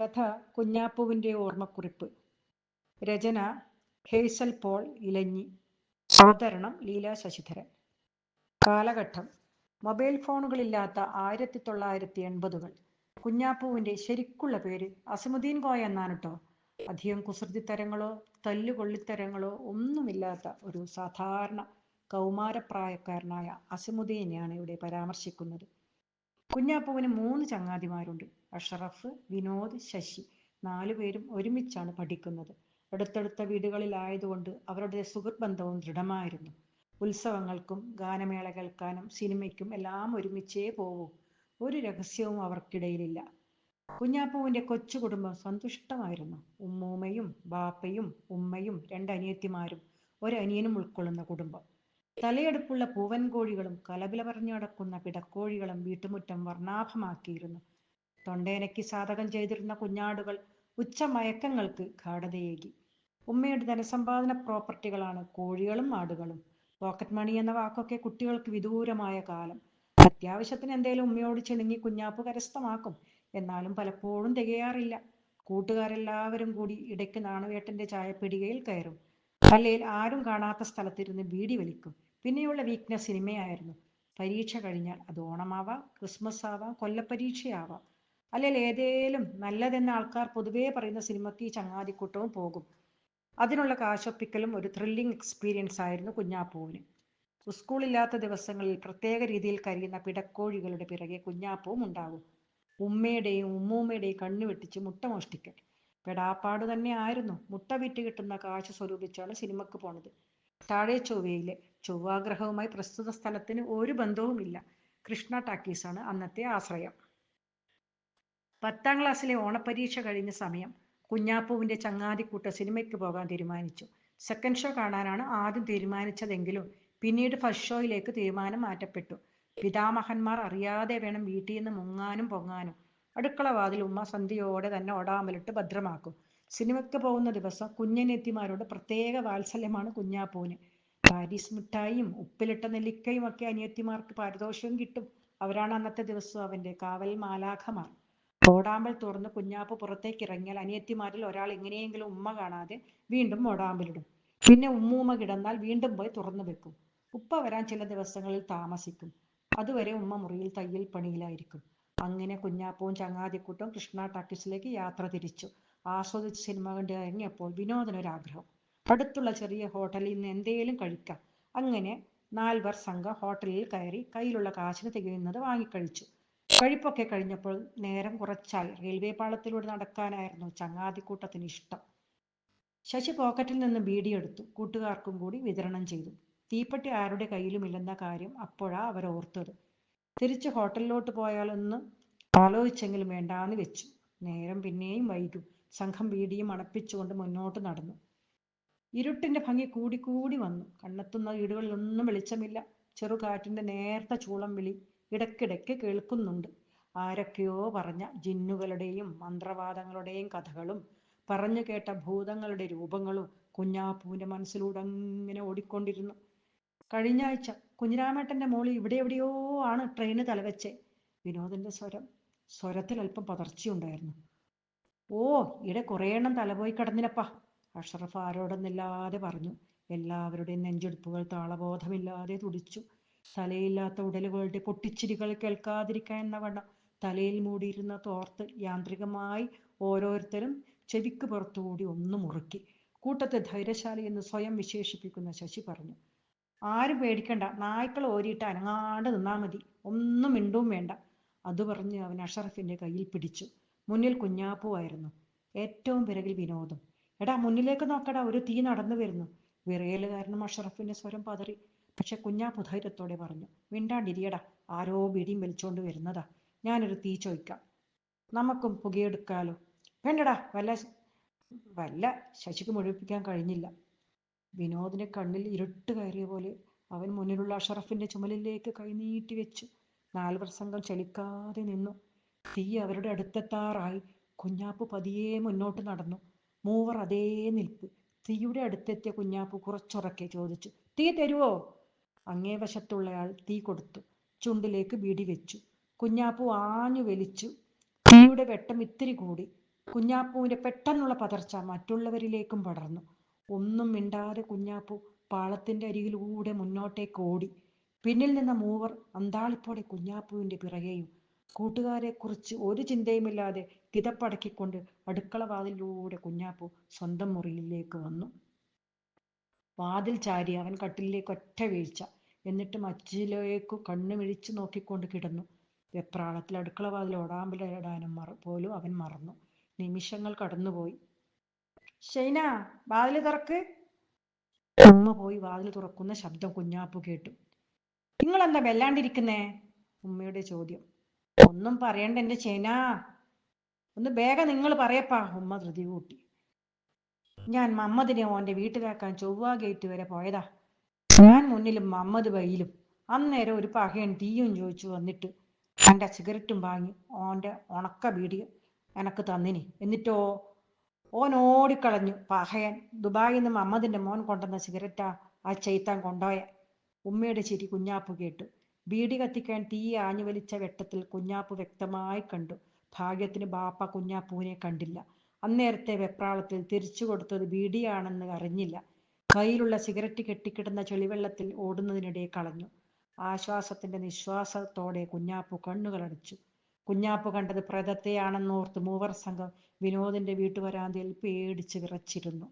കഥ കുഞ്ഞാപ്പുവിന്റെ ഓർമ്മക്കുറിപ്പ്. രചന ഹേസൽ പോൾ ഇലഞ്ഞി. അവതരണം ലീല ശശിധരൻ. കാലഘട്ടം. മൊബൈൽ ഫോണുകളില്ലാത്ത ആയിരത്തി തൊള്ളായിരത്തി എൺപതുകൾ കുഞ്ഞാപ്പുവിന്റെ ശരിക്കുള്ള പേര് അസമുദ്ദീൻ കോയ എന്നാണ് കേട്ടോ അധികം കുസൃതിത്തരങ്ങളോ തല്ലുകൊള്ളിത്തരങ്ങളോ ഒന്നുമില്ലാത്ത ഒരു സാധാരണ കൗമാരപ്രായക്കാരനായ അസമുദ്ദീനെയാണ് ഇവിടെ പരാമർശിക്കുന്നത്. കുഞ്ഞാപ്പുവിന് മൂന്ന് ചങ്ങാതിമാരുണ്ട്. അഷറഫ് വിനോദ് ശശി. നാലുപേരും ഒരുമിച്ചാണ് പഠിക്കുന്നത്. അടുത്തടുത്ത വീടുകളിലായതുകൊണ്ട് അവരുടെ സുഹൃത്ത് ബന്ധവും ദൃഢമായിരുന്നു. ഉത്സവങ്ങൾക്കും ഗാനമേള കേൾക്കാനും സിനിമയ്ക്കും എല്ലാം ഒരുമിച്ചേ പോവൂ. ഒരു രഹസ്യവും അവർക്കിടയിലില്ല. കുഞ്ഞാപ്പുവിന്റെ കൊച്ചു കുടുംബം സന്തുഷ്ടമായിരുന്നു. ഉമ്മൂമ്മയും ബാപ്പയും ഉമ്മയും രണ്ടനിയത്തിമാരും ഒരനിയനും ഉൾക്കൊള്ളുന്ന കുടുംബം. തലയെടുപ്പുള്ള പൂവൻ കോഴികളും കലപില പറഞ്ഞു നടക്കുന്ന പിടക്കോഴികളും വീട്ടുമുറ്റം വർണാഭമാക്കിയിരുന്നു. തൊണ്ടേനയ്ക്ക് സാധകം ചെയ്തിരുന്ന കുഞ്ഞാടുകൾ ഉച്ച മയക്കങ്ങൾക്ക് ഗാഠതയേകി ഉമ്മയുടെ ധനസമ്പാദന പ്രോപ്പർട്ടികളാണ് കോഴികളും ആടുകളും. പോക്കറ്റ് മണി എന്ന വാക്കൊക്കെ കുട്ടികൾക്ക് വിദൂരമായ കാലം. അത്യാവശ്യത്തിന് എന്തേലും ഉമ്മയോട് ചിണുങ്ങി കുഞ്ഞാപ്പ് കരസ്ഥമാക്കും. എന്നാലും പലപ്പോഴും തികയാറില്ല. കൂട്ടുകാരെല്ലാവരും കൂടി ഇടയ്ക്ക് നാണുവേട്ടന്റെ ചായപ്പിടികയിൽ കയറും. അല്ലെങ്കിൽ ആരും കാണാത്ത സ്ഥലത്തിരുന്ന് ബീഡി വലിക്കും. പിന്നെയുള്ള വീക്ക്നെസ് സിനിമയായിരുന്നു. പരീക്ഷ കഴിഞ്ഞാൽ അത് ഓണമാവാം ക്രിസ്മസ് ആവാം കൊല്ലപ്പരീക്ഷയാവാം. അല്ലെങ്കിൽ ഏതേലും നല്ലതെന്ന ആൾക്കാർ പൊതുവേ പറയുന്ന സിനിമയ്ക്ക് ഈ ചങ്ങാതിക്കൂട്ടവും പോകും. അതിനുള്ള കാശൊപ്പിക്കലും ഒരു ത്രില്ലിംഗ് എക്സ്പീരിയൻസ് ആയിരുന്നു കുഞ്ഞാപ്പൂവിന്. സ്കൂളില്ലാത്ത ദിവസങ്ങളിൽ പ്രത്യേക രീതിയിൽ കരിയുന്ന പിടക്കോഴികളുടെ പിറകെ കുഞ്ഞാപ്പവും ഉണ്ടാകും. ഉമ്മയുടെയും ഉമ്മൂമ്മയുടെയും കണ്ണു വെട്ടിച്ച് മുട്ട മോഷ്ടിക്കൽ. പെടാപ്പാട് തന്നെ ആയിരുന്നു മുട്ട വിറ്റ് കിട്ടുന്ന കാശ് സ്വരൂപിച്ചാണ് സിനിമക്ക് പോണത്. താഴെ ചൊവ്വയിലെ ചൊവ്വാഗ്രഹവുമായി പ്രസ്തുത സ്ഥലത്തിന് ഒരു ബന്ധവുമില്ല. കൃഷ്ണ ടാക്കീസാണ് അന്നത്തെ ആശ്രയം. പത്താം ക്ലാസ്സിലെ ഓണപരീക്ഷ കഴിഞ്ഞ സമയം കുഞ്ഞാപ്പുവിന്റെ ചങ്ങാതിക്കൂട്ട സിനിമയ്ക്ക് പോകാൻ തീരുമാനിച്ചു. സെക്കൻഡ് ഷോ കാണാനാണ് ആദ്യം തീരുമാനിച്ചതെങ്കിലും പിന്നീട് ഫസ്റ്റ് ഷോയിലേക്ക് തീരുമാനം മാറ്റപ്പെട്ടു. പിതാമഹന്മാർ അറിയാതെ വേണം വീട്ടിൽ നിന്ന് മുങ്ങാനും പൊങ്ങാനും. അടുക്കള വാതിൽ ഉമ്മ സന്ധ്യയോടെ തന്നെ ഓടാമലിട്ട് ഭദ്രമാക്കും. സിനിമയ്ക്ക് പോകുന്ന ദിവസം കുഞ്ഞനെത്തിമാരോട് പ്രത്യേക വാത്സല്യമാണ് കുഞ്ഞാപ്പൂന്. പാരീസ് മിഠായിയും ഉപ്പിലിട്ട നെല്ലിക്കയും ഒക്കെ അനിയത്തിമാർക്ക് പാരിതോഷികം കിട്ടും. അവരാണ് അന്നത്തെ ദിവസം അവന്റെ കാവൽ മാലാഖമാർ. ഓടാമ്പൽ തുറന്ന് കുഞ്ഞാപ്പ് പുറത്തേക്ക് ഇറങ്ങിയാൽ അനിയത്തിമാരിൽ ഒരാൾ എങ്ങനെയെങ്കിലും ഉമ്മ കാണാതെ വീണ്ടും ഓടാമ്പലിടും. പിന്നെ ഉമ്മൂമ്മ കിടന്നാൽ വീണ്ടും പോയി തുറന്നു വെക്കും. ഉപ്പ വരാൻ ചില ദിവസങ്ങളിൽ താമസിക്കും. അതുവരെ ഉമ്മ മുറിയിൽ തയ്യൽ പണിയിലായിരിക്കും. അങ്ങനെ കുഞ്ഞാപ്പവും ചങ്ങാതിക്കൂട്ടും കൃഷ്ണ ടാക്കീസിലേക്ക് യാത്ര തിരിച്ചു. ആസ്വദിച്ച് സിനിമ കണ്ട് ഇറങ്ങിയപ്പോൾ വിനോദനൊരാഗ്രഹം. അടുത്തുള്ള ചെറിയ ഹോട്ടലിൽ നിന്ന് എന്തേലും കഴിക്കാം. അങ്ങനെ നാൽവർ സംഘം ഹോട്ടലിൽ കയറി കയ്യിലുള്ള കാശിന് തികയുന്നത് വാങ്ങിക്കഴിച്ചു. കഴിപ്പൊക്കെ കഴിഞ്ഞപ്പോൾ നേരം കുറച്ചായി. റെയിൽവേ പാളത്തിലൂടെ നടക്കാനായിരുന്നു ചങ്ങാതിക്കൂട്ടത്തിന് ഇഷ്ടം. ശശി പോക്കറ്റിൽ നിന്ന് ബീഡിയെടുത്തു കൂട്ടുകാർക്കും കൂടി വിതരണം ചെയ്തു. തീപ്പെട്ടി ആരുടെ കയ്യിലുമില്ലെന്ന കാര്യം അപ്പോഴാ അവർ ഓർത്തത് തിരിച്ച് ഹോട്ടലിലോട്ട് പോയാലൊന്ന് ആലോചിച്ചെങ്കിലും വേണ്ടാന്ന് വെച്ചു. നേരം പിന്നെയും വൈകും. സംഘം വീടിയും അടപ്പിച്ചുകൊണ്ട് മുന്നോട്ട് നടന്നു. ഇരുട്ടിന്റെ ഭംഗി കൂടിക്കൂടി വന്നു. കണ്ണെത്തുന്ന വീടുകളിലൊന്നും വെളിച്ചമില്ല. ചെറുകാറ്റിന്റെ നേർത്ത ചൂളം വിളി ഇടയ്ക്കിടയ്ക്ക് കേൾക്കുന്നുണ്ട്. ആരൊക്കെയോ പറഞ്ഞ ജിന്നുകളുടെയും മന്ത്രവാദങ്ങളുടെയും കഥകളും പറഞ്ഞു കേട്ട ഭൂതങ്ങളുടെ രൂപങ്ങളും കുഞ്ഞാപ്പൂവിന്റെ മനസ്സിലൂടെ അങ്ങനെ ഓടിക്കൊണ്ടിരുന്നു. കഴിഞ്ഞ ആഴ്ച കുഞ്ഞിരാമേട്ടന്റെ മോളി ഇവിടെ എവിടെയോ ആണ് ട്രെയിന് തലവെച്ചേ വിനോദിന്റെ സ്വരം സ്വരത്തിൽ അല്പം പതർച്ചയുണ്ടായിരുന്നു. ഓ ഇവിടെ കുറേ എണ്ണം തലപോയി കിടന്നിനപ്പാ അഷറഫ് ആരോടൊന്നില്ലാതെ പറഞ്ഞു. എല്ലാവരുടെയും നെഞ്ചെടുപ്പുകൾ താളബോധമില്ലാതെ തുടിച്ചു. തലയില്ലാത്ത ഉടലുകളുടെ പൊട്ടിച്ചിരികൾ കേൾക്കാതിരിക്കാൻ എന്ന വണ്ണം തലയിൽ മൂടിയിരുന്ന തോർത്ത് യാന്ത്രികമായി ഓരോരുത്തരും ചെവിക്ക് പുറത്തുകൂടി ഒന്ന് മുറുക്കി. കൂട്ടത്തെ ധൈര്യശാലി എന്ന് സ്വയം വിശേഷിപ്പിക്കുന്ന ശശി പറഞ്ഞു. ആരും പേടിക്കണ്ട. നായ്ക്കൾ ഓരിയിട്ട് അനങ്ങാണ്ട് നിന്നാ മതി. ഒന്നും മിണ്ടും വേണ്ട. അത് പറഞ്ഞ് അവൻ അഷറഫിന്റെ കയ്യിൽ പിടിച്ചു. മുന്നിൽ കുഞ്ഞാപ്പുവായിരുന്നു ഏറ്റവും പിറകിൽ വിനോദം. എടാ മുന്നിലേക്ക് നോക്കടാ. ഒരു തീ നടന്നു വരുന്നു. വിറയൽ കാരണം അഷറഫിന്റെ സ്വരം പതറി. പക്ഷെ കുഞ്ഞാപ്പു ധൈര്യത്തോടെ പറഞ്ഞു മിണ്ടാണ്ടിരിയടാ. ആരോ ബിടിയും വലിച്ചോണ്ട് വരുന്നതാ. ഞാനൊരു തീ ചോദിക്കാം. നമുക്കും പുകയെടുക്കാലോ. വേണ്ടടാ. വല്ല വല്ല ശശിക്ക് മുഴുവിപ്പിക്കാൻ കഴിഞ്ഞില്ല. വിനോദിന്റെ കണ്ണിൽ ഇരുട്ട് കയറിയ പോലെ അവൻ മുന്നിലുള്ള അഷറഫിന്റെ ചുമലിലേക്ക് കൈനീട്ടി വെച്ചു നാൽവർ സംഘം ചലിക്കാതെ നിന്നു. തീ അവരുടെ അടുത്തെത്താറായി. കുഞ്ഞാപ്പു പതിയെ മുന്നോട്ട് നടന്നു. മൂവർ അതേ നിൽപ്പ്. തീയുടെ അടുത്തെത്തിയ കുഞ്ഞാപ്പു കുറച്ചുറക്കെ ചോദിച്ചു തീ തരുവോ? അങ്ങേ വശത്തുള്ളയാൾ തീ കൊടുത്തു. ചുണ്ടിലേക്ക് ബീഡി വെച്ചു. കുഞ്ഞാപ്പു ആഞ്ഞു വലിച്ചു. തീയുടെ വെട്ടം ഇത്തിരി കൂടി. കുഞ്ഞാപ്പുവിന്റെ പെട്ടെന്നുള്ള പതർച്ച മറ്റുള്ളവരിലേക്കും പടർന്നു. ഒന്നും മിണ്ടാതെ കുഞ്ഞാപ്പു പാളത്തിന്റെ അരികിലൂടെ മുന്നോട്ടേക്ക് ഓടി. പിന്നിൽ നിന്ന മൂവർ അന്താളിപ്പോടെ കുഞ്ഞാപ്പുവിന്റെ പിറകെയും കൂട്ടുകാരെക്കുറിച്ച് ഒരു ചിന്തയുമില്ലാതെ കിതപ്പടക്കിക്കൊണ്ട് അടുക്കള വാതിലിലൂടെ കുഞ്ഞാപ്പു സ്വന്തം മുറിയിലേക്ക് വന്നു. വാതിൽ ചാരി അവൻ കട്ടിലിലേക്ക് ഒറ്റ വീഴ്ച. എന്നിട്ട് മച്ചിലേക്കു കണ്ണുമിഴിച്ചു നോക്കിക്കൊണ്ട് കിടന്നു. വെപ്രാളത്തിൽ അടുക്കള വാതിൽ ഓടാമ്പലിടാനും മറ പോലും അവൻ മറന്നു. നിമിഷങ്ങൾ കടന്നുപോയി. ഷൈന വാതിൽ തുറക്ക്. ഉമ്മ പോയി വാതിൽ തുറക്കുന്ന ശബ്ദം കുഞ്ഞാപ്പു കേട്ടു. നിങ്ങൾ എന്താ വെല്ലാണ്ടിരിക്കുന്നേ ഉമ്മയുടെ ചോദ്യം. ഒന്നും പറയണ്ട എന്റെ ചേന ഒന്ന് വേഗം നിങ്ങൾ പറയപ്പാ. ഉമ്മ ധൃതി കൂട്ടി. ഞാൻ മമ്മദിനെ ഓന്റെ വീട്ടിലാക്കാൻ ചൊവ്വ ഗേറ്റ് വരെ പോയതാ. ഞാൻ മുന്നിലും മമ്മദ് വയിലും. അന്നേരം ഒരു പകയൻ തീയും ചോദിച്ചു വന്നിട്ട് എന്റെ സിഗരറ്റും വാങ്ങി. ഓന്റെ ഉണക്ക ബീഡി എനക്ക് തന്നിനി. എന്നിട്ടോ? ഓൻ ഓടിക്കളഞ്ഞു. പഹയൻ ദുബായിൽ നിന്ന് മമ്മദിന്റെ മോൻ കൊണ്ടുവന്ന സിഗരറ്റാ ആ ചെയ്ത്താൻ കൊണ്ടോയെ ഉമ്മയുടെ ചിരി കുഞ്ഞാപ്പു കേട്ടു. ബീഡി കത്തിക്കാൻ തീ ആഞ്ഞു വലിച്ച വെട്ടത്തിൽ കുഞ്ഞാപ്പു വ്യക്തമായി കണ്ടു. ഭാഗ്യത്തിന് ബാപ്പ കുഞ്ഞാപ്പുവിനെ കണ്ടില്ല. അന്നേരത്തെ വെപ്രാളത്തിൽ തിരിച്ചു കൊടുത്തത് ബീഡിയാണെന്ന് അറിഞ്ഞില്ല. കയ്യിലുള്ള സിഗരറ്റ് കെട്ടിക്കിടന്ന ചെളിവെള്ളത്തിൽ ഓടുന്നതിനിടെ കളഞ്ഞു. ആശ്വാസത്തിന്റെ നിശ്വാസത്തോടെ കുഞ്ഞാപ്പു കണ്ണുകളടച്ചു. കുഞ്ഞാപ്പു കണ്ടത് പ്രേതത്തെയാണെന്നോർത്ത് മൂവർ സംഘം വിനോദിന്റെ വീട്ടുവരാന്തയിൽ പേടിച്ച് വിറച്ചിരുന്നു.